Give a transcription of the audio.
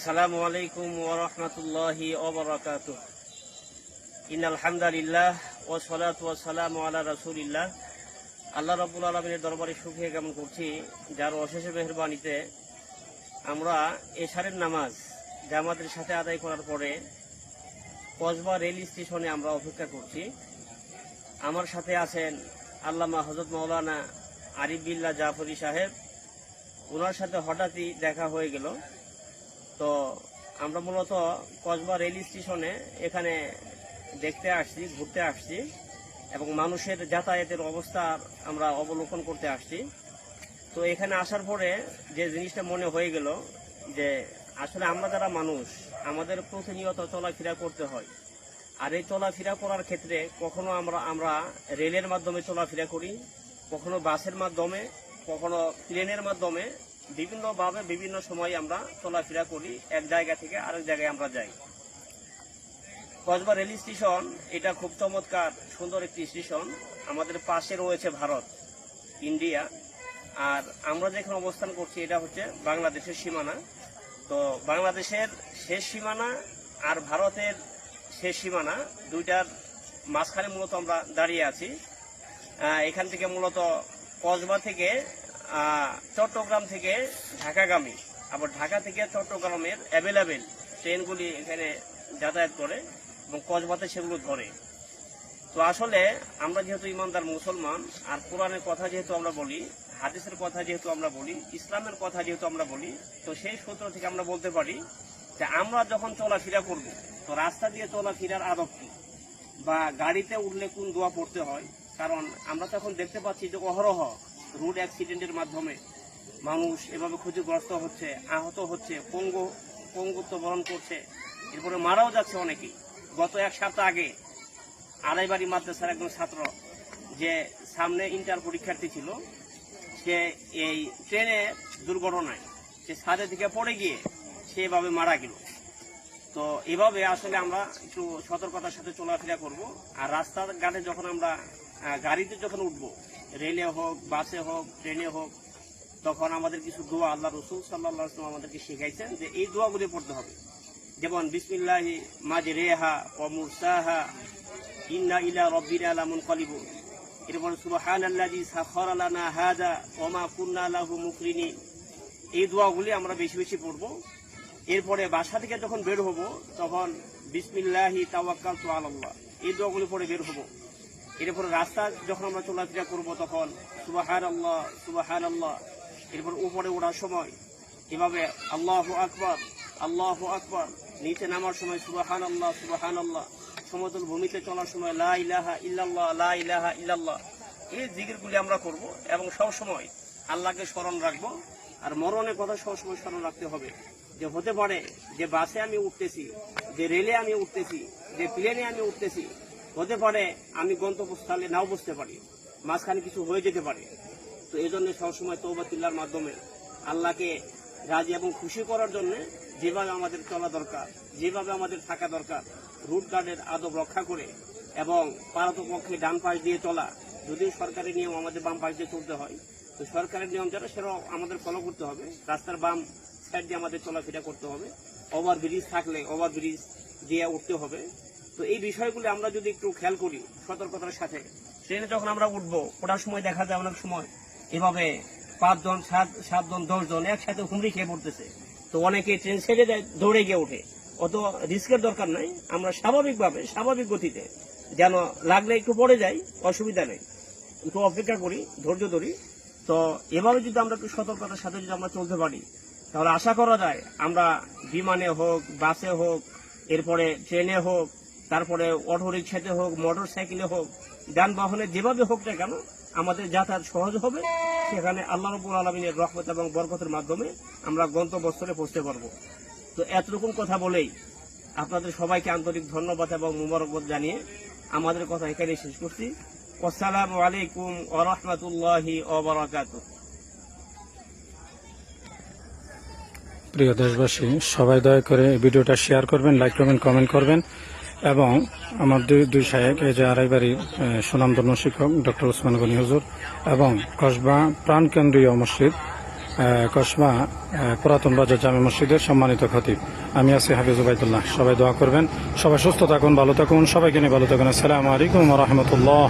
আসসালামু আলাইকুম ওরহমতুল্লাহি ওবরাকাত ইন আলহামদুলিল্লাহ ও সলাত ও সালাম আলা রাসুলিল্লাহ। আল্লাহ রাবুল আলমিনের দরবারে সুখে কেমন করছি। যার অশেষ মেহরবানিতে আমরা এশারের নামাজ জামাতের সাথে আদায় করার পরে কসবা রেল স্টেশনে আমরা অপেক্ষা করছি। আমার সাথে আছেন আল্লামা হজরত মৌলানা আরিফ বিল্লা জাফরি সাহেব। ওনার সাথে হঠাৎই দেখা হয়ে গেল। তো আমরা মূলত কসবা রেল স্টেশনে এখানে দেখতে আসছি, ঘুরতে আসছি এবং মানুষের যাতায়াতের অবস্থা আমরা অবলোকন করতে আসছি। তো এখানে আসার পরে যে জিনিসটা মনে হয়ে গেল যে আসলে আমরা যারা মানুষ, আমাদের প্রতিনিয়ত চলাফেরা করতে হয়। আর এই চলাফেরা করার ক্ষেত্রে কখনো আমরা আমরা রেলের মাধ্যমে চলাফেরা করি, কখনো বাসের মাধ্যমে, কখনো প্লেনের মাধ্যমে বিভিন্নভাবে বিভিন্ন সময় আমরা চলাফেরা করি। এক জায়গা থেকে আরেক জায়গায় আমরা যাই। কসবা রেল স্টেশন, এটা খুব চমৎকার, সুন্দর একটি স্টেশন। আমাদের পাশে রয়েছে ভারত, ইন্ডিয়া। আর আমরা যেখানে অবস্থান করছি, এটা হচ্ছে বাংলাদেশের সীমানা। তো বাংলাদেশের শেষ সীমানা আর ভারতের শেষ সীমানা দুইটার মাঝখানে মূলত আমরা দাঁড়িয়ে আছি। এখান থেকে মূলত কসবা থেকে চট্টগ্রাম থেকে ঢাকাগামী। আবার ঢাকা থেকে চট্টগ্রামের অ্যাভেলেবেল ট্রেনগুলি এখানে যাতায়াত করে এবং কসবাতে সেগুলো ধরে। তো আসলে আমরা যেহেতু ইমানদার মুসলমান, আর কোরআনের কথা যেহেতু আমরা বলি, হাদিসের কথা যেহেতু আমরা বলি, ইসলামের কথা যেহেতু আমরা বলি, তো সেই সূত্র থেকে আমরা বলতে পারি যে আমরা যখন চলাফেরা করব, তো রাস্তা দিয়ে চলাফেরার আদব কি? বা গাড়িতে উঠলে কোন দোয়া পড়তে হয়? কারণ আমরা তো এখন দেখতে পাচ্ছি যে অহরহ রোড অ্যাক্সিডেন্টের মাধ্যমে মানুষ এভাবে ক্ষতিগ্রস্ত হচ্ছে, আহত হচ্ছে, পঙ্গু, পঙ্গুত্ব বরণ করছে। এরপরে মারাও যাচ্ছে অনেকেই। গত এক সপ্তাহ আগে আড়াইবাড়ি মাদ্রাসার একজন ছাত্র যে সামনে ইন্টার পরীক্ষার্থী ছিল, সে এই ট্রেনে দুর্ঘটনায় সে ছাদে থেকে পড়ে গিয়ে সে এভাবে মারা গেল। তো এভাবে আসলে আমরা একটু সতর্কতার সাথে চলাফেরা করব। আর রাস্তার ঘাটে যখন আমরা গাড়িতে যখন উঠব, রেলে হোক, বাসে হোক, ট্রেনে হোক, তখন আমাদের কিছু দোয়া আল্লাহ রসুল সাল্লাহ আমাদেরকে শিখাইছেন যে এই দোয়াগুলি পড়তে হবে। যেমন, বিসমিল্লাহি মাঝে রেহা ও মুরসাহা, ইন্না ইলা রব্বিনা লামুন কলিবুন এরপর সুবহান আল্লাহি সাখর লানা হাদা ওমা কুন্না লাহু মুকরিনি এই দোয়াগুলি আমরা বেশি বেশি পড়ব। এরপরে বাসা থেকে যখন বের হব, তখন বিসমিল্লাহি তাওয়াক্কাল তো আল্লাহ এই দোয়াগুলি পড়ে বের হব। এরপরে রাস্তা যখন আমরা চলাফেরা করব তখন সুবাহান আল্লাহ সুবাহান আল্লাহ এরপর উপরে ওঠার সময় এভাবে আল্লাহ আকবর আল্লাহ আকবর। নিচে নামার সময় সুবাহান আল্লাহ সুবাহান আল্লাহ সমতল ভূমিতে চলার সময় লা ইলাহা ইল্লাল্লাহ, লা ইলাহা ইল্লাল্লাহ। এই জিকিরগুলি আমরা করব এবং সব সময় আল্লাহকে স্মরণ রাখব। আর মরণের কথা সবসময় স্মরণ রাখতে হবে। যে হতে পারে যে বাসে আমি উঠতেছি, যে রেলে আমি উঠতেছি, যে প্লেনে আমি উঠতেছি হতে পারে আমি গন্তব্যস্থলে নাও বসতে পারি। মাঝখানে কিছু হয়ে যেতে পারে। তো এই জন্য সবসময় তৌবাতিল্লার মাধ্যমে আল্লাহকে রাজি এবং খুশি করার জন্য যেভাবে আমাদের চলা দরকার, যেভাবে আমাদের থাকা দরকার রুট গার্ডের আদব রক্ষা করে এবং পারতপক্ষে ডান পাশ দিয়ে চলা। যদিও সরকারি নিয়ম আমাদের বাম পাশ দিয়ে চলতে হয়, তো সরকারের নিয়ম যেটা সেটাও আমাদের ফলো করতে হবে। রাস্তার বাম সাইড দিয়ে আমাদের চলাফেরা করতে হবে। ওভার ব্রিজ থাকলে ওভার ব্রিজ দিয়ে উঠতে হবে। তো এই বিষয়গুলি আমরা যদি একটু খেয়াল করি সতর্কতার সাথে ট্রেনে যখন আমরা উঠবো, ওঠার সময় দেখা যায় অনেক সময় এভাবে পাঁচজন, সাত, সাতজন, দশজন একসাথে হুমড়ি খেয়ে পড়তেছে। তো অনেকে ট্রেন ছেড়ে দেয়, দৌড়ে গিয়ে ওঠে। অত রিস্কের দরকার নাই, আমরা স্বাভাবিকভাবে, স্বাভাবিক গতিতে যেন লাগলে একটু পড়ে যাই, অসুবিধা নেই। একটু অপেক্ষা করি, ধৈর্য ধরি। তো এভাবে যদি আমরা একটু সতর্কতার সাথে যদি আমরা চলতে পারি, তাহলে আশা করা যায় আমরা বিমানে হোক, বাসে হোক, এরপরে ট্রেনে হোক তারপরে অটো রিক্সাতে হোক মোটর সাইকেলে হোক, যানবাহনে যেভাবে হোক না কেন, আমাদের যাতায়াত সহজ হবে। সেখানে আল্লাহ রবুল আলমিনের রহমত এবং বরকতের মাধ্যমে আমরা গন্তব্যস্থলে পৌঁছতে পারব। তো এতটুকুন কথা বলেই আপনাদের সবাইকে আন্তরিক ধন্যবাদ এবং মুবারকবাদ জানিয়ে আমাদের কথা এখানে শেষ করছি। আসসালামু আলাইকুম ওয়া রাহমাতুল্লাহি ওয়া প্রিয় দেশবাসী, সবাই দয়া করে ভিডিওটা শেয়ার করবেন, লাইক করবেন, কমেন্ট করবেন। এবং আমার দুই দুই সাহেব এই যে আড়াই বাড়ির সুনামধন্য শিক্ষক, ডক্টর ওসমান গনি হুজুর, এবং কসবা প্রাণকেন্দ্রীয় মসজিদ কসমা পুরাতন বাজার জামে মসজিদের সম্মানিত খতিব। আমি আছি হাফিজ উবাইদুল্লাহ। সবাই দোয়া করবেন। সবাই সুস্থ থাকুন, ভালো থাকুন। সবাইকে নিয়ে ভালো থাকুন। আসসালামু আলাইকুম রহমতুল্লাহ।